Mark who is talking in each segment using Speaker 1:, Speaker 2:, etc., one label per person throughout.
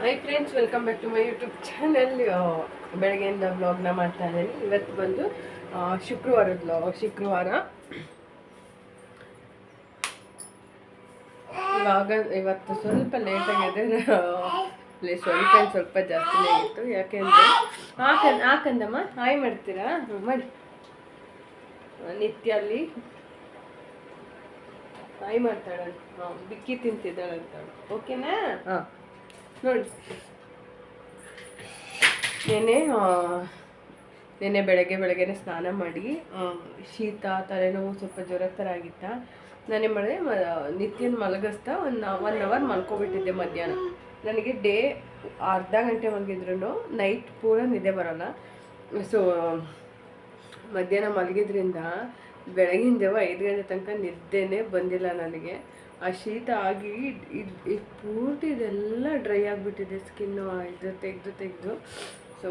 Speaker 1: Hi friends welcome back to my YouTube channel ಬೆಳಗ್ಗೆಯಿಂದ ಬ್ಲಾಗ್ನ ಮಾಡ್ತಾ ಇದ್ದೀನಿ. ಇವತ್ತು ಬಂದು ಶುಕ್ರವಾರದ ಬ್ಲಾಗ್ ಶುಕ್ರವಾರ. ಇವಾಗ ಇವತ್ತು ಸ್ವಲ್ಪ ಲೇಟಾಗಿದೆ ಸ್ವಲ್ಪ ಸ್ವಲ್ಪ ಜಾಸ್ತಿ ಆಗಿತ್ತು ಯಾಕೆಂದರೆ ಹಾಕಂದ್ ಹಾಕಂದಮ್ಮ ಹಾಯ್ ಮಾಡ್ತೀರಾ? ಮಾಡಿ. ನಿತ್ಯ ಅಲ್ಲಿ ಹಾಯ್ ಮಾಡ್ತಾಳೆ ಹಾಂ ಬಿಕ್ಕಿ ತಿಂತಿದ್ದಾಳಂತ. ಓಕೆನಾ ಹಾಂ. ನೋಡಿ. ನೆನೆ ನೆನೆ ಬೆಳಗ್ಗೆ ಬೆಳಗ್ಗೆನೆ ಸ್ನಾನ ಮಾಡಿ ಶೀತ, ತಲೆನೋವು ಸ್ವಲ್ಪ ಜ್ವರ ಥರ ಆಗಿತ್ತ ನಾನೇನು ಮಾಡಿದೆ ನಿತ್ಯನ ಮಲಗಿಸ್ತಾ ಒಂದು ಒನ್ ಅವರ್ ಮಲ್ಕೊಬಿಟ್ಟಿದ್ದೆ ಮಧ್ಯಾಹ್ನ. ನನಗೆ ಡೇ ಅರ್ಧ ಗಂಟೆ ಮಲಗಿದ್ರು ನೈಟ್ ಪೂರ ನಿದ್ದೆ ಬರೋಲ್ಲ. ಸೊ, ಮಧ್ಯಾಹ್ನ ಮಲಗಿದ್ರಿಂದ ಬೆಳಗಿನ ಜಾವ ಐದು ಗಂಟೆ ತನಕ ನಿದ್ದೆನೇ ಬಂದಿಲ್ಲ ನನಗೆ. ಆ ಶೀತ ಆಗಿ ಇದು ಪೂರ್ತಿ ಇದೆಲ್ಲ ಡ್ರೈ ಆಗಿಬಿಟ್ಟಿದೆ ಸ್ಕಿನ್ನು ಇದು ತೆಗೆದು ತೆಗೆದು. ಸೊ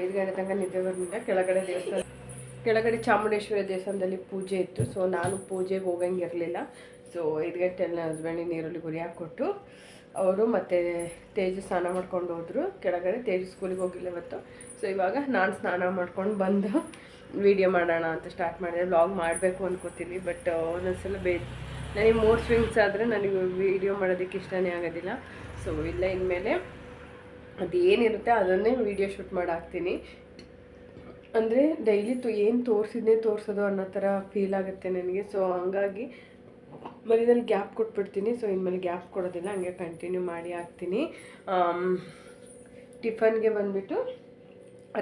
Speaker 1: ಐದು ಗಂಟೆ ತನಕ ನಿದ್ದೆ ಬಂದಿದ್ದ ಕೆಳಗಡೆ ದೇವಸ್ಥಾನ ಕೆಳಗಡೆ ಚಾಮುಂಡೇಶ್ವರಿ ದೇವಸ್ಥಾನದಲ್ಲಿ ಪೂಜೆ ಇತ್ತು. ಸೊ ನಾನು ಪೂಜೆಗೆ ಹೋಗಂಗಿರಲಿಲ್ಲ ಸೊ ಐದು ಗಂಟೆ ನನ್ನ ಹಸ್ಬೆಂಡಿಗೆ ನೀರಲ್ಲಿ ಗುರಿ ಹಾಕ್ಕೊಟ್ಟು ಅವರು ಮತ್ತು ತೇಜು ಸ್ನಾನ ಮಾಡ್ಕೊಂಡು ಹೋದರು. ಕೆಳಗಡೆ ತೇಜು ಸ್ಕೂಲಿಗೆ ಹೋಗಿಲ್ಲ ಇವತ್ತು. ಸೊ ಇವಾಗ ನಾನು ಸ್ನಾನ ಮಾಡ್ಕೊಂಡು ಬಂದು ವಿಡಿಯೋ ಮಾಡೋಣ ಅಂತ ಸ್ಟಾರ್ಟ್ ಮಾಡಿದೆ. ವ್ಲಾಗ್ ಮಾಡಬೇಕು ಅಂದ್ಕೋತೀನಿ ಬಟ್ ಒಂದೊಂದ್ಸಲ ಬೇ ನನಗೆ ಮೂಡ್ ಸ್ವಿಂಗ್ಸ್ ಆದರೆ ನನಗೆ ವಿಡಿಯೋ ಮಾಡೋದಕ್ಕೆ ಇಷ್ಟನೇ ಆಗೋದಿಲ್ಲ. ಸೊ ಇಲ್ಲ, ಇನ್ಮೇಲೆ ಅದೇನಿರುತ್ತೆ ಅದನ್ನೇ ವಿಡಿಯೋ ಶೂಟ್ ಮಾಡಿ ಹಾಕ್ತೀನಿ ಅಂದರೆ ಡೈಲಿ ತು ಏನು ತೋರಿಸಿದ್ನೇ ತೋರಿಸೋದು ಅನ್ನೋ ಥರ ಫೀಲ್ ಆಗುತ್ತೆ ನನಗೆ. ಸೊ ಹಂಗಾಗಿ ಮಧ್ಯದಲ್ಲಿ ಗ್ಯಾಪ್ ಕೊಟ್ಬಿಡ್ತೀನಿ. ಸೊ ಇನ್ಮೇಲೆ ಗ್ಯಾಪ್ ಕೊಡೋದಿಲ್ಲ, ಹಂಗೆ ಕಂಟಿನ್ಯೂ ಮಾಡಿ ಹಾಕ್ತೀನಿ. ಟಿಫನ್ಗೆ ಬಂದುಬಿಟ್ಟು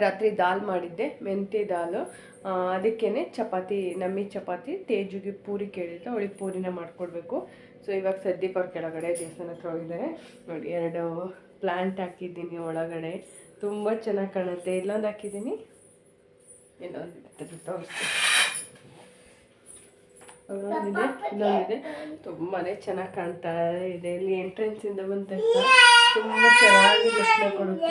Speaker 1: ರಾತ್ರಿ ದಾಲ್ ಮಾಡಿದ್ದೆ, ಮೆಂತ್ಯ ದಾಲು. ಅದಕ್ಕೇ ಚಪಾತಿ, ನಮ್ಮಿ ಚಪಾತಿ, ತೇಜುಗೆ ಪೂರಿ ಕೇಳಿದ್ರೆ ಅವಳಿಗೆ ಪೂರಿನ ಮಾಡಿಕೊಡ್ಬೇಕು. ಸೊ ಇವಾಗ ಸದ್ಯಕ್ಕೆ ಅವ್ರ ಕೆಳಗಡೆ ದೇವಸ್ಥಾನ ಹತ್ರ ಹೋಗಿದ್ದಾರೆ. ನೋಡಿ, ಎರಡು ಪ್ಲ್ಯಾಂಟ್ ಹಾಕಿದ್ದೀನಿ ಒಳಗಡೆ. ತುಂಬ ಚೆನ್ನಾಗಿ ಕಾಣುತ್ತೆ. ಇಲ್ಲೊಂದು ಹಾಕಿದ್ದೀನಿ. ಇನ್ನೊಂದು ಇನ್ನೊಂದಿದೆ ಇನ್ನೊಂದಿದೆ. ತುಂಬಾ ಚೆನ್ನಾಗಿ ಕಾಣ್ತಾ ಇದೆ. ಇಲ್ಲಿ ಎಂಟ್ರೆನ್ಸಿಂದ ಬಂದ ತುಂಬ ಚೆನ್ನಾಗಿ ಕೊಡುತ್ತೆ.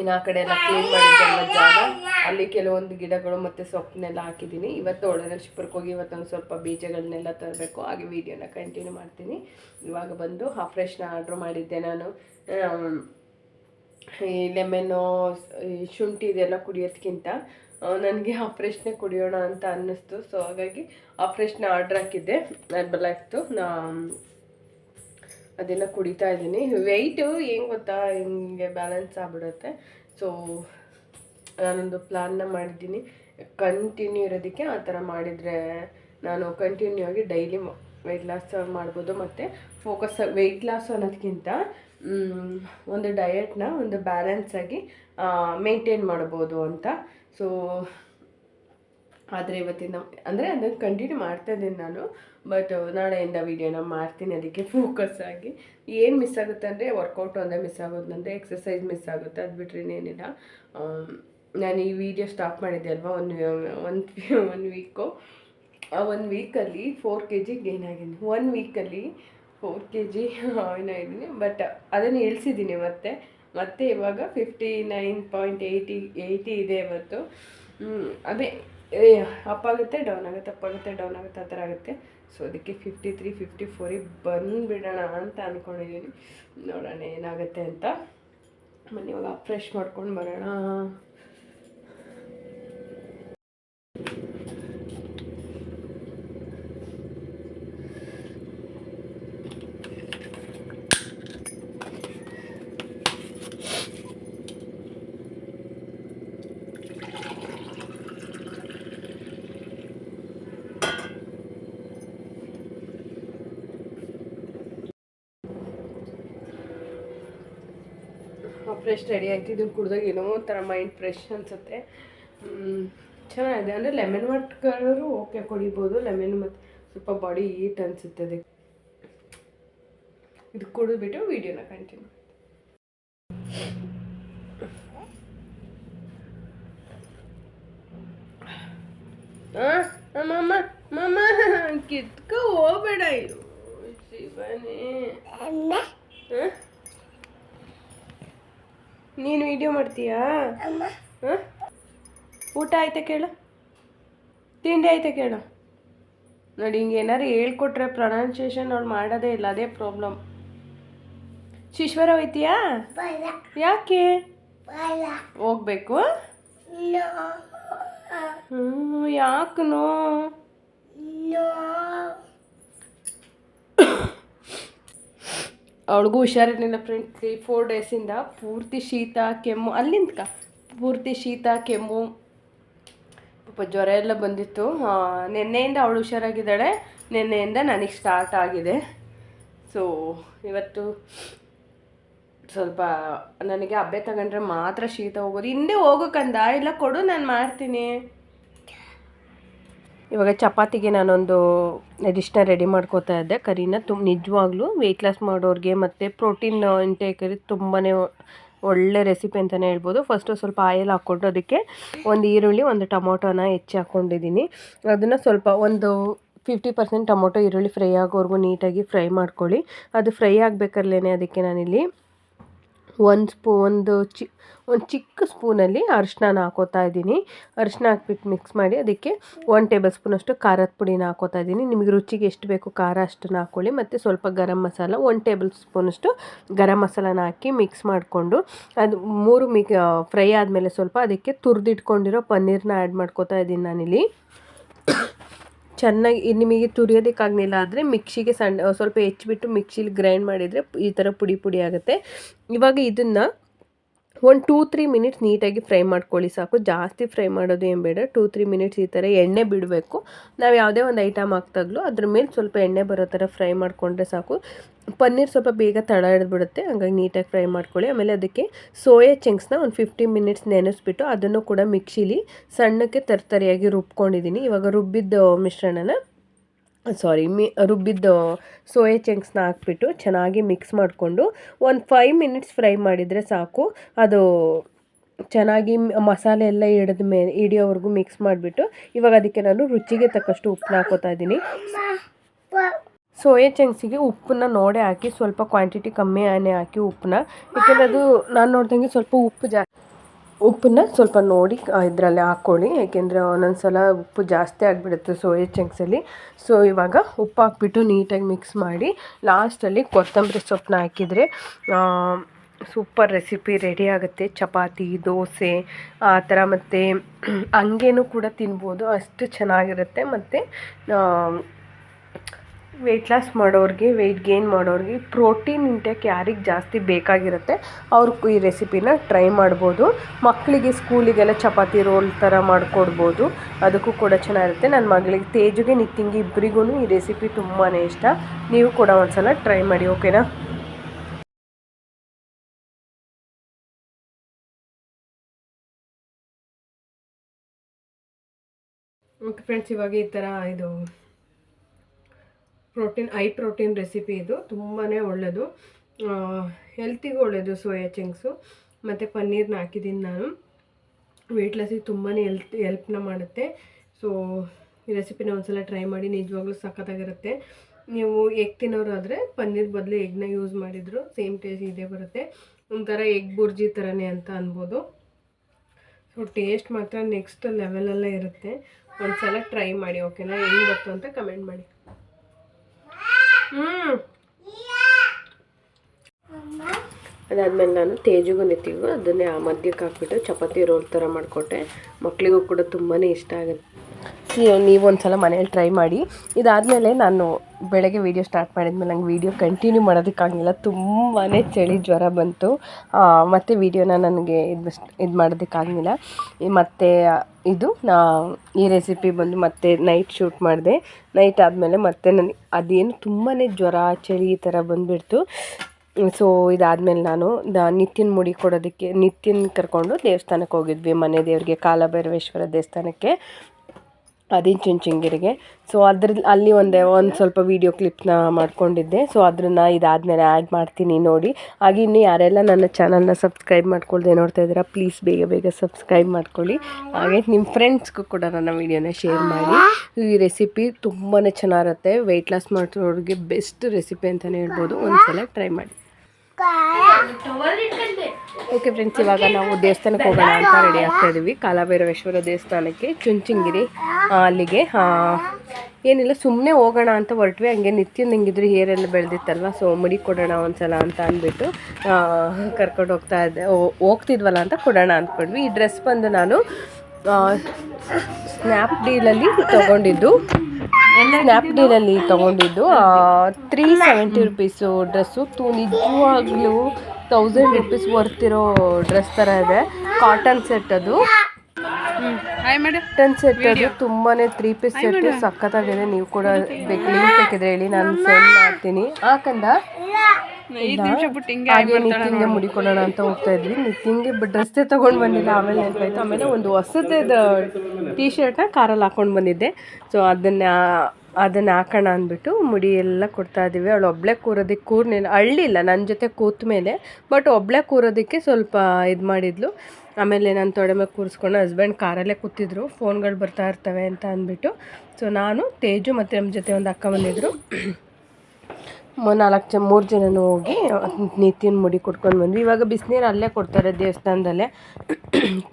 Speaker 1: ಇನ್ನು ಆ ಕಡೆ ಎಲ್ಲ ಕ್ಲೀನ್ ಮಾಡಿದ್ದೆಲ್ಲ ಜಾಗ. ಅಲ್ಲಿ ಕೆಲವೊಂದು ಗಿಡಗಳು ಮತ್ತು ಸೊಪ್ಪನ್ನೆಲ್ಲ ಹಾಕಿದ್ದೀನಿ. ಇವತ್ತು ಒಳನರಸೀಪುರಕ್ಕೆ ಹೋಗಿ ಇವತ್ತೊಂದು ಸ್ವಲ್ಪ ಬೀಜಗಳನ್ನೆಲ್ಲ ತರಬೇಕು. ಹಾಗೆ ವೀಡಿಯೋನ ಕಂಟಿನ್ಯೂ ಮಾಡ್ತೀನಿ. ಇವಾಗ ಬಂದು ಹಾಫ್ ಫ್ರೆಶ್ನ ಆರ್ಡ್ರ್ ಮಾಡಿದ್ದೆ ನಾನು. ಈ ಲೆಮೆನು ಶುಂಠಿ ಇದೆಲ್ಲ ಕುಡಿಯೋದಕ್ಕಿಂತ ನನಗೆ ಆ ಫ್ರೆಶ್ನೇ ಕುಡಿಯೋಣ ಅಂತ ಅನ್ನಿಸ್ತು. ಸೊ ಹಾಗಾಗಿ ಆ ಫ್ರೆಶ್ನ ಆರ್ಡ್ರ್ ಹಾಕಿದ್ದೆ. ಹೆರ್ಬಲ್ ಲೈಫ್ದು ನಾ ಅದೆಲ್ಲ ಕುಡಿತಾ ಇದ್ದೀನಿ. ವೆಯ್ಟು ಏನು ಗೊತ್ತಾ? ಹಿಂಗೆ ಬ್ಯಾಲೆನ್ಸ್ ಆಗ್ಬಿಡುತ್ತೆ. ಸೊ ನಾನೊಂದು ಪ್ಲ್ಯಾನ್ನ ಮಾಡಿದ್ದೀನಿ. ಕಂಟಿನ್ಯೂ ಇರೋದಕ್ಕೆ ಆ ಥರ ಮಾಡಿದರೆ ನಾನು ಕಂಟಿನ್ಯೂ ಆಗಿ ಡೈಲಿ ವೆಯ್ಟ್ ಲಾಸ್ ಮಾಡ್ಬೋದು. ಮತ್ತು ಫೋಕಸ್ ವೆಯ್ಟ್ ಲಾಸ್ ಅನ್ನೋದಕ್ಕಿಂತ ಒಂದು ಡಯಟ್ನ ಒಂದು ಬ್ಯಾಲೆನ್ಸ್ ಆಗಿ ಮೇಂಟೈನ್ ಮಾಡ್ಬೋದು ಅಂತ. ಸೊ ಆದರೆ ಇವತ್ತಿನ ಅಂದರೆ ಅದನ್ನು ಕಂಟಿನ್ಯೂ ಮಾಡ್ತಾ ಇದ್ದೀನಿ ನಾನು. ಬಟ್ ನಾಳೆಯಿಂದ ವೀಡಿಯೋನ ಮಾಡ್ತೀನಿ ಅದಕ್ಕೆ ಫೋಕಸ್ ಆಗಿ. ಏನು ಮಿಸ್ ಆಗುತ್ತೆ ಅಂದರೆ ವರ್ಕೌಟ್ ಒಂದೇ ಮಿಸ್ ಆಗೋದು ಅಂದರೆ ಎಕ್ಸಸೈಸ್ ಮಿಸ್ ಆಗುತ್ತೆ. ಅದು ಬಿಟ್ಟರೆ ಇನ್ನೇನಿಲ್ಲ. ನಾನು ಈ ವಿಡಿಯೋ ಸ್ಟಾಪ್ ಮಾಡಿದ್ದೆ ಅಲ್ವಾ? ಒಂದು ಒಂದು ಒನ್ ವೀಕು ಆ ಒಂದು ವೀಕಲ್ಲಿ ಫೋರ್ ಕೆ ಜಿ ಗೇನ್ ಆಗಿದ್ದೀನಿ. ಒನ್ ವೀಕಲ್ಲಿ ಫೋರ್ ಕೆ ಜಿ ಏನಾಗಿದ್ದೀನಿ ಬಟ್ ಅದನ್ನು ಇಳಿಸಿದ್ದೀನಿ ಮತ್ತೆ. ಮತ್ತೆ ಇವಾಗ fifty nine point eighty eighty ಇದೆ ಇವತ್ತು. ಅದೇ ಅಪ್ ಆಗುತ್ತೆ ಡೌನ್ ಆಗುತ್ತೆ ಅಪ್ ಆಗುತ್ತೆ ಡೌನ್ ಆಗುತ್ತೆ ಆ ಥರ ಆಗುತ್ತೆ. ಸೊ ಅದಕ್ಕೆ ಫಿಫ್ಟಿ ತ್ರೀ ಫಿಫ್ಟಿ ಫೋರಿಗೆ ಬಂದುಬಿಡೋಣ ಅಂತ ಅಂದ್ಕೊಂಡಿದ್ದೀನಿ ನೋಡೋಣ ಏನಾಗುತ್ತೆ ಅಂತ. ಮನೆ ಇವಾಗ ಫ್ರೆಶ್ ಮಾಡ್ಕೊಂಡು ಬರೋಣ. ಫ್ರೆಶ್ ರೆಡಿ ಆಯ್ತು ಇದು ಕುಡ್ದಾಗ ಏನೋ ಒಂಥರ ಮೈಂಡ್ ಫ್ರೆಶ್ ಅನಿಸುತ್ತೆ. ಚೆನ್ನಾಗಿದೆ. ಅಂದರೆ ಲೆಮನ್ ವಾಟ್ರು ಓಕೆ ಕುಡಿಬೋದು. ಲೆಮನ್ ಮತ್ತು ಸ್ವಲ್ಪ ಬಾಡಿ ಹೀಟ್ ಅನಿಸುತ್ತೆ ಅದಕ್ಕೆ. ಇದು ಕುಡಿದ್ಬಿಟ್ಟು ವೀಡಿಯೋನ ಕಂಟಿನ್ಯೂ ಮಮ್ಮ ಮಮ್ಮ ಕಿತ್ಕೊ ಹೋಗ್ಬೇಡ ಇದು ಶಿವನೇ. ಹಾಂ ನೀನು ವಿಡಿಯೋ ಮಾಡ್ತೀಯಾ? ಹಾಂ? ಊಟ ಆಯ್ತಾ ಕೇಳು. ತಿಂಡಿ ಆಯ್ತಾ ಕೇಳು. ನೋಡಿ ಹಿಂಗೆ ಏನಾರು ಹೇಳ್ಕೊಟ್ರೆ ಪ್ರೊನೌನ್ಸಿಯೇಷನ್ ಅವ್ಳು ಮಾಡೋದೇ ಇಲ್ಲ ಅದೇ ಪ್ರಾಬ್ಲಮ್ ಶಿಶ್ವರ ಹೋಯ್ತೀಯಾ? ಯಾಕೆ? ಹೋಗ್ಬೇಕು? ಹ್ಞೂ ಯಾಕನೋ ಅವಳಿಗೂ ಹುಷಾರಿರಲಿಲ್ಲ ಫ್ರೆಂಡ್ ತ್ರೀ ಫೋರ್ ಡೇಸಿಂದ ಪೂರ್ತಿ ಶೀತ, ಕೆಮ್ಮು ಅಲ್ಲಿಂದ ಪೂರ್ತಿ ಶೀತ, ಕೆಮ್ಮು, ಪಾಪ ಜ್ವರ ಎಲ್ಲ ಬಂದಿತ್ತು. ನಿನ್ನೆಯಿಂದ ಅವಳು ಹುಷಾರಾಗಿದ್ದಾಳೆ. ನಿನ್ನೆಯಿಂದ ನನಗೆ ಸ್ಟಾರ್ಟ್ ಆಗಿದೆ. ಸೊ ಇವತ್ತು ಸ್ವಲ್ಪ ನನಗೆ ಹಬ್ಬೆ ತಗೊಂಡ್ರೆ ಮಾತ್ರ ಶೀತ ಹೋಗೋದು. ಹಿಂದೆ ಹೋಗೋಕಂದ ಇಲ್ಲ ಕೊಡು, ನಾನು ಮಾಡ್ತೀನಿ. ಇವಾಗ ಚಪಾತಿಗೆ ನಾನೊಂದು ಡಿಶ್ನ ರೆಡಿ ಮಾಡ್ಕೋತಾ ಇದ್ದೆ. ಕರಿನ ತುಂಬ ನಿಜವಾಗ್ಲೂ ವೆಯ್ಟ್ ಲಾಸ್ ಮಾಡೋರಿಗೆ ಮತ್ತು ಪ್ರೋಟೀನ್ ಇಂಟೇಕರಿ ತುಂಬಾ ಒಳ್ಳೆ ರೆಸಿಪಿ ಅಂತಲೇ ಹೇಳ್ಬೋದು. ಫಸ್ಟು ಸ್ವಲ್ಪ ಆಯಿಲ್ ಹಾಕ್ಕೊಂಡು ಅದಕ್ಕೆ ಒಂದು ಈರುಳ್ಳಿ, ಒಂದು ಟೊಮೊಟೊನ ಹೆಚ್ಚಿ ಹಾಕ್ಕೊಂಡಿದ್ದೀನಿ ಅದನ್ನು ಸ್ವಲ್ಪ ಒಂದು ಫಿಫ್ಟಿ ಪರ್ಸೆಂಟ್ ಟೊಮೊಟೊ ಈರುಳ್ಳಿ ಫ್ರೈ ಆಗೋವರೆಗೂ ನೀಟಾಗಿ ಫ್ರೈ ಮಾಡ್ಕೊಳ್ಳಿ. ಅದು ಫ್ರೈ ಆಗಬೇಕಲ್ಲೇ ಅದಕ್ಕೆ ನಾನಿಲ್ಲಿ ಒಂದು ಸ್ಪೂ, ಒಂದು ಚಿ, ಒಂದು ಚಿಕ್ಕ ಸ್ಪೂನಲ್ಲಿ ಅರಿಶಿನ ಹಾಕೋತಾ ಇದ್ದೀನಿ. ಅರಿಶಿನ ಹಾಕ್ಬಿಟ್ಟು ಮಿಕ್ಸ್ ಮಾಡಿ ಅದಕ್ಕೆ ಒನ್ ಟೇಬಲ್ ಸ್ಪೂನಷ್ಟು ಖಾರದ ಪುಡಿನ ಹಾಕೋತಾ ಇದ್ದೀನಿ. ನಿಮಗೆ ರುಚಿಗೆ ಎಷ್ಟು ಬೇಕು ಖಾರ ಅಷ್ಟನ್ನು ಹಾಕ್ಕೊಳ್ಳಿ ಮತ್ತು ಸ್ವಲ್ಪ ಗರಂ ಮಸಾಲ ಒನ್ ಟೇಬಲ್ ಸ್ಪೂನಷ್ಟು ಗರಂ ಮಸಾಲನ ಹಾಕಿ ಮಿಕ್ಸ್ ಮಾಡಿಕೊಂಡು ಅದು ಮೂರು ಮಿಕ್ ಫ್ರೈ ಆದಮೇಲೆ ಸ್ವಲ್ಪ ಅದಕ್ಕೆ ತುರಿದಿಟ್ಕೊಂಡಿರೋ ಪನ್ನೀರ್ನ ಆ್ಯಡ್ ಮಾಡ್ಕೋತಾ ಇದ್ದೀನಿ ನಾನಿಲ್ಲಿ. ಚೆನ್ನಾಗಿ ನಿಮಗೆ ತುರಿಯೋದಕ್ಕಾಗಲಿಲ್ಲ ಆದರೆ ಮಿಕ್ಸಿಗೆ ಸಣ್ಣ, ಸ್ವಲ್ಪ ಹೆಚ್ಚಿಬಿಟ್ಟು ಮಿಕ್ಸಿಲಿ ಗ್ರೈಂಡ್ ಮಾಡಿದರೆ ಈ ಥರ ಪುಡಿ ಪುಡಿ ಆಗುತ್ತೆ. ಇವಾಗ ಇದನ್ನು ಒಂದು ಟೂ ತ್ರೀ ಮಿನಿಟ್ಸ್ ನೀಟಾಗಿ ಫ್ರೈ ಮಾಡ್ಕೊಳ್ಳಿ ಸಾಕು. ಜಾಸ್ತಿ ಫ್ರೈ ಮಾಡೋದು ಏನು ಬೇಡ. ಟೂ ತ್ರೀ ಮಿನಿಟ್ಸ್ ಈ ಥರ ಎಣ್ಣೆ ಬಿಡಬೇಕು. ನಾವು ಯಾವುದೇ ಒಂದು ಐಟಮ್ ಹಾಕ್ತಾಗ್ಲೂ ಅದ್ರ ಮೇಲೆ ಸ್ವಲ್ಪ ಎಣ್ಣೆ ಬರೋ ಥರ ಫ್ರೈ ಮಾಡಿಕೊಂಡ್ರೆ ಸಾಕು. ಪನ್ನೀರ್ ಸ್ವಲ್ಪ ಬೇಗ ತಳ ಹಿಡಿದ್ಬಿಡುತ್ತೆ ಹಂಗಾಗಿ ನೀಟಾಗಿ ಫ್ರೈ ಮಾಡ್ಕೊಳ್ಳಿ. ಆಮೇಲೆ ಅದಕ್ಕೆ ಸೋಯಾ ಚಂಕ್ಸ್ನ ಒಂದು ಫಿಫ್ಟಿ ಮಿನಿಟ್ಸ್ ನೆನೆಸ್ಬಿಟ್ಟು ಅದನ್ನು ಕೂಡ ಮಿಕ್ಸಿಲಿ ಸಣ್ಣಕ್ಕೆ ತರ್ತರಿಯಾಗಿ ರುಬ್ಕೊಂಡಿದ್ದೀನಿ. ಇವಾಗ ರುಬ್ಬಿದ್ದ ಮಿಶ್ರಣನ ಸಾರಿ, ಮಿ, ರುಬ್ಬಿದ್ದು ಸೋಯಾ ಚಂಕ್ಸ್ನ ಹಾಕ್ಬಿಟ್ಟು ಚೆನ್ನಾಗಿ ಮಿಕ್ಸ್ ಮಾಡಿಕೊಂಡು ಒಂದು ಫೈವ್ ಮಿನಿಟ್ಸ್ ಫ್ರೈ ಮಾಡಿದರೆ ಸಾಕು. ಅದು ಚೆನ್ನಾಗಿ ಮಸಾಲೆ ಎಲ್ಲ ಹಿಡಿದ ಮೇ, ಹಿಡಿಯೋವರೆಗೂ ಮಿಕ್ಸ್ ಮಾಡಿಬಿಟ್ಟು ಇವಾಗ ಅದಕ್ಕೆ ನಾನು ರುಚಿಗೆ ತಕ್ಕಷ್ಟು ಉಪ್ಪನ್ನ ಹಾಕೋತಾ ಇದ್ದೀನಿ. ಸೋಯಾ ಚಂಕ್ಸಿಗೆ ಉಪ್ಪನ್ನ ನೋಡೇ ಹಾಕಿ ಸ್ವಲ್ಪ ಕ್ವಾಂಟಿಟಿ ಕಮ್ಮಿ ಆನೆ ಹಾಕಿ ಉಪ್ಪನ್ನ. ಯಾಕೆಂದರೆ ಅದು ನಾನು ನೋಡ್ದಂಗೆ ಸ್ವಲ್ಪ ಉಪ್ಪು ಜಾ ಉಪ್ಪನ್ನ ಸ್ವಲ್ಪ ನೋಡಿ ಇದರಲ್ಲಿ ಹಾಕ್ಕೊಳ್ಳಿ, ಏಕೆಂದರೆ ಒಂದೊಂದು ಸಲ ಉಪ್ಪು ಜಾಸ್ತಿ ಆಗಿಬಿಡುತ್ತೆ ಸೋಯಾ ಚಂಕ್ಸಲ್ಲಿ. ಸೊ ಇವಾಗ ಉಪ್ಪು ಹಾಕ್ಬಿಟ್ಟು ನೀಟಾಗಿ ಮಿಕ್ಸ್ ಮಾಡಿ, ಲಾಸ್ಟಲ್ಲಿ ಕೊತ್ತಂಬರಿ ಸೊಪ್ಪನ್ನ ಹಾಕಿದರೆ ಸೂಪರ್ ರೆಸಿಪಿ ರೆಡಿ ಆಗುತ್ತೆ. ಚಪಾತಿ, ದೋಸೆ, ಆ ಥರ ಮತ್ತು ಹಂಗೇನು ಕೂಡ ತಿನ್ಬೋದು. ಅಷ್ಟು ಚೆನ್ನಾಗಿರುತ್ತೆ. ಮತ್ತು ವೆಯ್ಟ್ ಲಾಸ್ ಮಾಡೋರಿಗೆ ವೆಯ್ಟ್ ಗೇನ್ ಮಾಡೋರಿಗೆ ಪ್ರೋಟೀನ್ ಇಂಟೇಕ್ ಯಾರಿಗೆ ಜಾಸ್ತಿ ಬೇಕಾಗಿರುತ್ತೆ, ಅವ್ರಿಗೆ ಈ ರೆಸಿಪಿನ ಟ್ರೈ ಮಾಡ್ಬೋದು. ಮಕ್ಕಳಿಗೆ ಸ್ಕೂಲಿಗೆಲ್ಲ ಚಪಾತಿ ರೋಲ್ ಥರ ಮಾಡಿಕೊಡ್ಬೋದು. ಅದಕ್ಕೂ ಕೂಡ ಚೆನ್ನಾಗಿರುತ್ತೆ. ನನ್ನ ಮಗಳಿಗೆ ತೇಜುಗೆ ನಿತ್ತಿಂಗಿ ಇಬ್ಬರಿಗೂ ಈ ರೆಸಿಪಿ ತುಂಬಾ ಇಷ್ಟ. ನೀವು ಕೂಡ ಒಂದ್ಸಲ ಟ್ರೈ ಮಾಡಿ ಓಕೆನಾ ಓಕೆ ಫ್ರೆಂಡ್ಸ್ ಇವಾಗ ಈ ಥರ ಇದು ಪ್ರೋಟೀನ್, ಐ ಪ್ರೋಟೀನ್ ರೆಸಿಪಿ ಇದು. ತುಂಬಾ ಒಳ್ಳೆಯದು ಹೆಲ್ತಿಗೂ ಒಳ್ಳೆಯದು ಸೋಯಾ ಚಿಂಗ್ಸು. ಮತ್ತು ಪನ್ನೀರ್ನ ಹಾಕಿದ್ದೀನಿ ನಾನು. ವೆಯ್ಟ್ ಲಾಸಿಗೆ ತುಂಬಾ ಹೆಲ್ತ್ ಹೆಲ್ಪ್ನ ಮಾಡುತ್ತೆ. ಸೊ ಈ ರೆಸಿಪಿನ ಒಂದ್ಸಲ ಟ್ರೈ ಮಾಡಿ, ನಿಜವಾಗ್ಲೂ ಸಖತ್ತಾಗಿರುತ್ತೆ. ನೀವು ಎಗ್ ತಿನ್ನೋರಾದರೆ ಪನ್ನೀರ್ ಬದಲು ಎಗ್ನ ಯೂಸ್ ಮಾಡಿದ್ರು ಸೇಮ್ ಟೇಸ್ಟ್ ಇದೇ ಬರುತ್ತೆ. ಒಂಥರ ಎಗ್ ಬುರ್ಜಿ ಥರನೇ ಅಂತ ಅನ್ಬೋದು. ಸೊ ಟೇಸ್ಟ್ ಮಾತ್ರ ನೆಕ್ಸ್ಟ್ ಲೆವೆಲಲ್ಲೇ ಇರುತ್ತೆ. ಒಂದ್ಸಲ ಟ್ರೈ ಮಾಡಿ ಓಕೆನಾ ಹೆಂಗೆ ಗೊತ್ತು ಅಂತ ಕಮೆಂಟ್ ಮಾಡಿ. ಅದಾದಮೇಲೆ ನಾನು ತೇಜುಗೂ ನಿತಿಗೂ ಅದನ್ನೇ ಆ ಮಧ್ಯಕ್ಕೆ ಹಾಕ್ಬಿಟ್ಟು ಚಪಾತಿ ರೋಲ್ ಥರ ಮಾಡಿಕೊಟ್ಟೆ. ಮಕ್ಕಳಿಗೂ ಕೂಡ ತುಂಬಾ ಇಷ್ಟ ಆಗುತ್ತೆ. ನೀವು ಒಂದು ಸಲ ಮನೇಲಿ ಟ್ರೈ ಮಾಡಿ. ಇದಾದಮೇಲೆ ನಾನು ಬೆಳಗ್ಗೆ ವೀಡಿಯೋ ಸ್ಟಾರ್ಟ್ ಮಾಡಿದ್ಮೇಲೆ ನಂಗೆ ವೀಡಿಯೋ ಕಂಟಿನ್ಯೂ ಮಾಡೋದಕ್ಕಾಗಲಿಲ್ಲ. ತುಂಬಾ ಚಳಿ ಜ್ವರ ಬಂತು. ಮತ್ತು ವೀಡಿಯೋನ ನನಗೆ ಇದು ಇದು ಮಾಡೋದಕ್ಕಾಗಲಿಲ್ಲ. ಮತ್ತು, ಇದು, ನಾ, ಈ ರೆಸಿಪಿ ಬಂದು ಮತ್ತೆ ನೈಟ್ ಶೂಟ್ ಮಾಡಿದೆ. ನೈಟ್ ಆದಮೇಲೆ ಮತ್ತೆ ನನಗೆ ಅದೇನು ತುಂಬಾ ಜ್ವರ, ಚಳಿ ಈ ಥರ ಬಂದುಬಿಡ್ತು. ಸೊ ಇದಾದಮೇಲೆ ನಾನು, ದ, ನಿತ್ಯನ ಮುಡಿ ಕೊಡೋದಕ್ಕೆ, ನಿತ್ಯನ ಕರ್ಕೊಂಡು ದೇವಸ್ಥಾನಕ್ಕೆ ಹೋಗಿದ್ವಿ. ಮನೆ ದೇವರಿಗೆ, ಕಾಲಭೈರವೇಶ್ವರ ದೇವಸ್ಥಾನಕ್ಕೆ. ಅದಿನ್ ಚುಂಚುಂಗಿರಿಗೆ ಸೊ ಅದ್ರಲ್ಲಿ ಅಲ್ಲಿ ಒಂದೇ, ಒಂದು ಸ್ವಲ್ಪ ವೀಡಿಯೋ ಕ್ಲಿಪ್ನ ಮಾಡ್ಕೊಂಡಿದ್ದೆ. ಸೊ ಅದನ್ನು ಇದಾದಮೇಲೆ ಆ್ಯಡ್ ಮಾಡ್ತೀನಿ ನೋಡಿ. ಹಾಗೆ ಇನ್ನು ಯಾರೆಲ್ಲ ನನ್ನ ಚಾನಲ್ನ ಸಬ್ಸ್ಕ್ರೈಬ್ ಮಾಡ್ಕೊಳ್ದೆ ನೋಡ್ತಾ ಇದ್ದೀರಾ ಪ್ಲೀಸ್ ಬೇಗ ಬೇಗ ಸಬ್ಸ್ಕ್ರೈಬ್ ಮಾಡ್ಕೊಳ್ಳಿ. ಹಾಗೆ ನಿಮ್ಮ ಫ್ರೆಂಡ್ಸ್ಗೂ ಕೂಡ ನನ್ನ ವೀಡಿಯೋನ ಶೇರ್ ಮಾಡಿ. ಈ ರೆಸಿಪಿ ತುಂಬಾ ಚೆನ್ನಾಗಿರುತ್ತೆ. ವೆಯ್ಟ್ ಲಾಸ್ ಮಾಡೋರಿಗೆ ಬೆಸ್ಟ್ ರೆಸಿಪಿ ಅಂತಲೇ ಹೇಳ್ಬೋದು. ಒಂದು ಸಲ ಟ್ರೈ ಮಾಡಿ. ಓಕೆ ಫ್ರೆಂಡ್ಸ್ ಇವಾಗ ನಾವು ದೇವಸ್ಥಾನಕ್ಕೆ ಹೋಗೋಣ ಅಂತ ರೆಡಿ ಆಗ್ತಾ ಇದೀವಿ ಕಾಲಭೈರವೇಶ್ವರ ದೇವಸ್ಥಾನಕ್ಕೆ ಚುಂಚಿಂಗಿರಿ ಅಲ್ಲಿಗೆ ಏನಿಲ್ಲ ಸುಮ್ಮನೆ ಹೋಗೋಣ ಅಂತ ಹೊರಟ್ವಿ. ಹಂಗೆ ನಿತ್ಯ ಹೆಂಗಿದ್ರು ಹೇರೆಲ್ಲ ಬೆಳೆದಿತ್ತಲ್ವ ಸೊ ಮುಡಿ ಕೊಡೋಣ ಒಂದ್ಸಲ ಅಂತ ಅಂದ್ಬಿಟ್ಟು ಕರ್ಕೊಂಡು ಹೋಗ್ತಾ ಇದ್ದೆ. ಹೋಗ್ತಿದ್ವಲ್ಲ ಅಂತ ಕೊಡೋಣ ಅಂದ್ಕೊಂಡ್ವಿ. ಈ ಡ್ರೆಸ್ ಬಂದು ನಾನು ಸ್ನ್ಯಾಪ್ಡೀಲಲ್ಲಿ ತೊಗೊಂಡಿದ್ದು. ಸ್ನ್ಯಾಪ್ ಡೀಲಲ್ಲಿ ತೊಗೊಂಡಿದ್ದು ತ್ರೀ ಸೆವೆಂಟಿ ರುಪೀಸು ಡ್ರೆಸ್ಸು ತು ನಿಜವಾಗ್ಲೂ ತೌಸಂಡ್ ರುಪೀಸ್ ವರ್ತಿರೋ ಡ್ರೆಸ್ ಥರ ಇದೆ. ಕಾಟನ್ ಸೆಟ್ ಅದು. ಕಾಟನ್ ಸೆಟ್ ಅದು ತುಂಬಾನೇ ತ್ರೀ ಪೀಸ್ ಸೆಟ್ ಸಖತ್ತಾಗಿದೆ. ನೀವು ಕೂಡ ಬೇಕು. ಲಿಂಕ್ ಬೇಕಿದ್ರೆ ಹೇಳಿ ನಾನು ಸೆಂಡ್ ಮಾಡ್ತೀನಿ. ಹಾಕಂದ ಹಾಗೆ ನಿತ್ಯಂಗೆ ಮುಡಿಕೊಳ್ಳೋಣ ಅಂತ ಹೋಗ್ತಾ ಇದ್ವಿ. ನಿತ್ಯಂಗೆ ಡ್ರೆಸ್ ತಗೊಂಡು ಬಂದಿಲ್ಲ. ಆಮೇಲೆ ನೆನಪಾಯ್ತು. ಆಮೇಲೆ ಒಂದು ಹೊಸದ ಟೀ ಶರ್ಟ್ನ ಕಾರಲ್ಲಿ ಹಾಕೊಂಡು ಬಂದಿದ್ದೆ. ಸೊ ಅದನ್ನ ಅದನ್ನ ಹಾಕೋಣ ಅಂದ್ಬಿಟ್ಟು ಮುಡಿ ಎಲ್ಲ ಕೊಡ್ತಾ ಇದ್ದೀವಿ. ಅವಳು ಒಬ್ಳೆ ಕೂರೋದಕ್ಕೆ ಕೂರ್ನಿಲ್ಲ. ಅಳ್ಳಿಲ್ಲ ನನ್ನ ಜೊತೆ ಕೂತ ಮೇಲೆ. ಬಟ್ ಒಬ್ಳೆ ಕೂರೋದಕ್ಕೆ ಸ್ವಲ್ಪ ಇದು ಮಾಡಿದ್ಲು. ಆಮೇಲೆ ನಾನು ತೊಡೆ ಮೇಲೆ ಕೂರಿಸ್ಕೊಂಡು ಹಸ್ಬೆಂಡ್ ಕಾರಲ್ಲೇ ಕೂತಿದ್ರು. ಫೋನ್ಗಳು ಬರ್ತಾ ಇರ್ತವೆ ಅಂತ ಅಂದ್ಬಿಟ್ಟು. ಸೊ ನಾನು, ತೇಜು ಮತ್ತು ನಮ್ಮ ಜೊತೆ ಒಂದು ಅಕ್ಕ ಬಂದಿದ್ರು. ಮೂ, ನಾಲ್ಕು ಜನ ಮೂರು ಜನನೂ ಹೋಗಿ, ನಿತ್ಯನ ಮುಡಿ ಕೊಟ್ಕೊಂಡು ಬಂದ್ವಿ. ಇವಾಗ ಬಿಸಿನೀರು ಅಲ್ಲೇ ಕೊಡ್ತಾರೆ ದೇವಸ್ಥಾನದಲ್ಲೇ.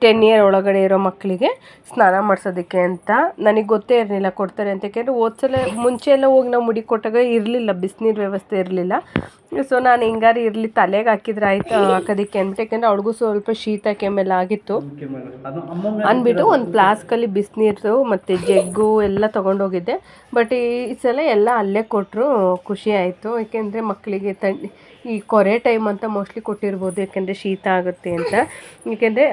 Speaker 1: ಟೆನ್ ಇಯರ್ ಒಳಗಡೆ ಇರೋ ಮಕ್ಕಳಿಗೆ ಸ್ನಾನ ಮಾಡಿಸೋದಕ್ಕೆ ಅಂತ ನನಗೆ ಗೊತ್ತೇ ಇರಲಿಲ್ಲ ಕೊಡ್ತಾರೆ ಅಂತ. ಯಾಕೆಂದರೆ ಹೋದ್ಸಲ, ಮುಂಚೆ ಎಲ್ಲ ಹೋಗಿ ನಾವು ಮುಡಿ ಕೊಟ್ಟಾಗ ಇರಲಿಲ್ಲ. ಬಿಸಿನೀರು ವ್ಯವಸ್ಥೆ ಇರಲಿಲ್ಲ. ಸೊ ನಾನು ಹಿಂಗಾರು ಇರಲಿ, ತಲೆಗೆ ಹಾಕಿದ್ರೆ ಆಯ್ತು ಹಾಕೋದಕ್ಕೆ ಅಂತ. ಯಾಕೆಂದರೆ ಅವಳಿಗೂ ಸ್ವಲ್ಪ ಶೀತ ಕೆಮ್ಮೆಲ್ಲ ಆಗಿತ್ತು. ಅಂದ್ಬಿಟ್ಟು ಒಂದು ಫ್ಲಾಸ್ಕಲ್ಲಿ ಬಿಸಿನೀರು ಮತ್ತು ಜಗ್ಗು ಎಲ್ಲ ತೊಗೊಂಡೋಗಿದ್ದೆ. ಬಟ್ ಈ ಸಲ ಎಲ್ಲ ಅಲ್ಲೇ ಕೊಟ್ಟರು ಖುಷಿ ಆಯಿತು. ಯಾಕೆಂದರೆ ಮಕ್ಕಳಿಗೆ ತಣ್ಣಿ ಈ ಕೊರೆ ಟೈಮ್ ಅಂತ ಮೋಸ್ಟ್ಲಿ ಕೊಟ್ಟಿರ್ಬೋದು, ಯಾಕೆಂದರೆ ಶೀತ ಆಗುತ್ತೆ ಅಂತ. ಯಾಕೆಂದರೆ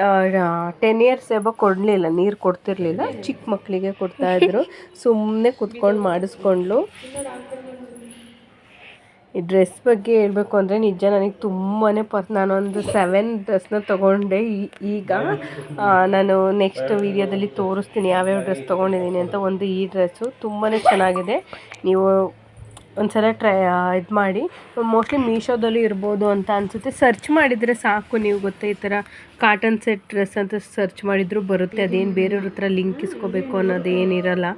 Speaker 1: ಟೆನ್ ಇಯರ್ಸ್ ಎಬ ಕೊಡಲಿಲ್ಲ, ನೀರು ಕೊಡ್ತಿರ್ಲಿಲ್ಲ. ಚಿಕ್ಕ ಮಕ್ಕಳಿಗೆ ಕೊಡ್ತಾಯಿದ್ರು ಸುಮ್ಮನೆ ಕುತ್ಕೊಂಡು ಮಾಡಿಸ್ಕೊಂಡ್ಲು. ಈ ಡ್ರೆಸ್ ಬಗ್ಗೆ ಹೇಳಬೇಕು ಅಂದರೆ ನಿಜ ನನಗೆ ತುಂಬಾ ಪರ್ ನಾನೊಂದು ಸೆವೆನ್ ಡ್ರೆಸ್ನ ತೊಗೊಂಡೆ. ಈಗ ನಾನು ನೆಕ್ಸ್ಟ್ ವೀಡಿಯೋದಲ್ಲಿ ತೋರಿಸ್ತೀನಿ ಯಾವ್ಯಾವ ಡ್ರೆಸ್ ತೊಗೊಂಡಿದ್ದೀನಿ ಅಂತ. ಒಂದು ಈ ಡ್ರೆಸ್ಸು ತುಂಬಾ ಚೆನ್ನಾಗಿದೆ. ನೀವು ಒಂದ್ಸಲ ಟ್ರೈ ಇದು ಮಾಡಿ. ಮೋಸ್ಟ್ಲಿ ಮೀಶೋದಲ್ಲಿ ಇರ್ಬೋದು ಅಂತ ಅನಿಸುತ್ತೆ. ಸರ್ಚ್ ಮಾಡಿದರೆ ಸಾಕು ನೀವು ಗೊತ್ತಾ? ಈ ಥರ ಕಾಟನ್ ಸೆಟ್ ಡ್ರೆಸ್ ಅಂತ ಸರ್ಚ್ ಮಾಡಿದರೂ ಬರುತ್ತೆ. ಅದೇನು ಬೇರೆಯವ್ರ ಹತ್ರ ಲಿಂಕ್ ಇಸ್ಕೋಬೇಕು ಅನ್ನೋದೇನಿರಲ್ಲ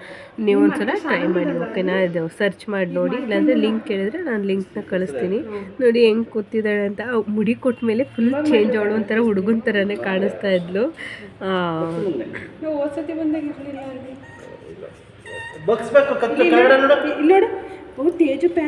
Speaker 1: ನೀವು ಒಂದ್ಸಲ ಟ್ರೈ ಮಾಡಿ ಓಕೆನಾ? ಇದು ಸರ್ಚ್ ಮಾಡಿ ನೋಡಿ. ಇಲ್ಲಾಂದರೆ ಲಿಂಕ್ ಕೇಳಿದ್ರೆ ನಾನು ಲಿಂಕ್ನ ಕಳಿಸ್ತೀನಿ. ನೋಡಿ ಹೆಂಗೆ ಕೂತಿದ್ದಾಳೆ ಅಂತ. ಮುಡಿ ಕೊಟ್ಟ ಮೇಲೆ ಫುಲ್ ಚೇಂಜ್ ಅವಳು ಒಂಥರ ಹುಡುಗನ ಥರನೇ ಕಾಣಿಸ್ತಾ ಇದ್ಲು. ಹೊಸತಿ ಬಂದಾಗ ಇರಲಿಲ್ಲ
Speaker 2: ಬಗ್ಸ್ಬೇಕು ಕತ್ತು ಕನ್ನಡ ನೋಡು.
Speaker 1: ನೋಡು ಓ ತೇಜು ಪ್ಯಾ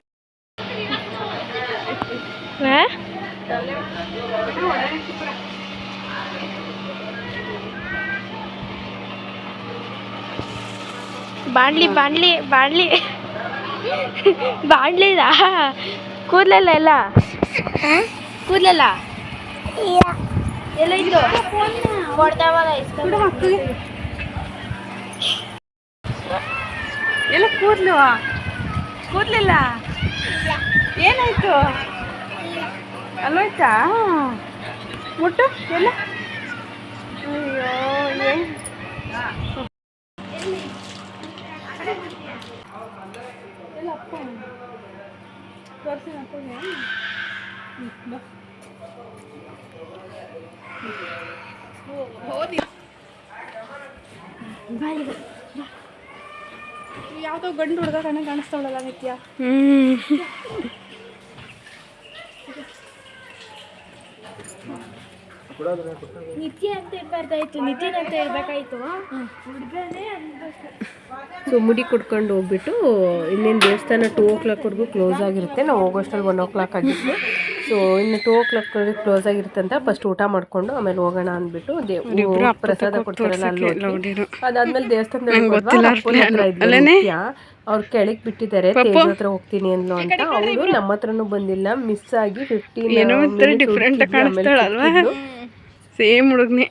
Speaker 3: ಬಾಣ್ಲಿ ಬಾಣ್ಲಿ ಬಾಣ್ಲಿ. ಬಾಣ್ಲಿದಾ? ಕೂದಲೆಲ್ಲ ಎಲ್ಲ? ಕೂದಲೆಲ್ಲ? ಎಲ್ಲ ಇದ್ರು?
Speaker 1: ಎಲ್ಲ ಕೂದಲು. ಕೂದಲಿಲ್ಲ? ಏನಾಯ್ತು? ಅಲ್ವಾಯ್ತಾ? ಮುಟ್ಟು ಎಲ್ಲ? ಅಯ್ಯೋ ಏನ್ ಎಲ್ಲ ಅಪ್ಪ ತೋರಿಸಿ ಅಪ್ಪಗೆ ಬಾ. ಯಾವುದೋ ಗಂಡು ಹುಡುಗ ಕಣ್ಣ ಕಾಣಿಸ್ತಾವಳಲ್ಲ ನಿತ್ಯ.
Speaker 3: ನಿತ್ಯ ಅಂತ ಇರ್ಬಾರ್ದಾಯ್ತು ನಿತಿನ್ ಅಂತ ಇರ್ಬೇಕಾಯ್ತು ಹುಡುಗನೇ
Speaker 1: ಸೊ ಮುಡಿ ಕುಡ್ಕೊಂಡು ಹೋಗ್ಬಿಟ್ಟು ಇನ್ನೇನು ದೇವಸ್ಥಾನ ಟೂ ಓ ಕ್ಲಾಕ್ವರೆಗೂ ಕ್ಲೋಸ್ ಆಗಿರುತ್ತೆ. ನಾವು ಹೋಗೋಷ್ಟಲ್ಲಿ ಒನ್ ಓ ಕ್ಲಾಕ್ ಆಗಿತ್ತು ಸೊ ಇನ್ನು ಟೂ ಓ ಕ್ಲಾಕ್ ಕ್ಲೋಸ್ ಆಗಿರುತ್ತೆ ಅಂತ ಫಸ್ಟ್ ಊಟ ಮಾಡ್ಕೊಂಡು ಆಮೇಲೆ ಹೋಗೋಣ ಅಂದ್ಬಿಟ್ಟು ದೇವ್ರು ಪ್ರಸಾದ ಕೊಡ್ತಾರಲ್ಲ ಅಲ್ಲಿ. ಅದಾದ್ಮೇಲೆ ದೇವಸ್ಥಾನದಲ್ಲಿ ಅವ್ರು ಕೆಳಗೆ ಬಿಟ್ಟಿದ್ದಾರೆ ತೇಜ್ ಹತ್ರ ಹೋಗ್ತೀನಿ ಅನ್ನೋ ಅಂತ. ಅವರು ನಮ್ಮ ಹತ್ರನು ಬಂದಿಲ್ಲ ಮಿಸ್ ಆಗಿ ಫಿಫ್ಟೀನ್
Speaker 4: ಸೇಮ್ ಹುಡುಗ್ನೆ.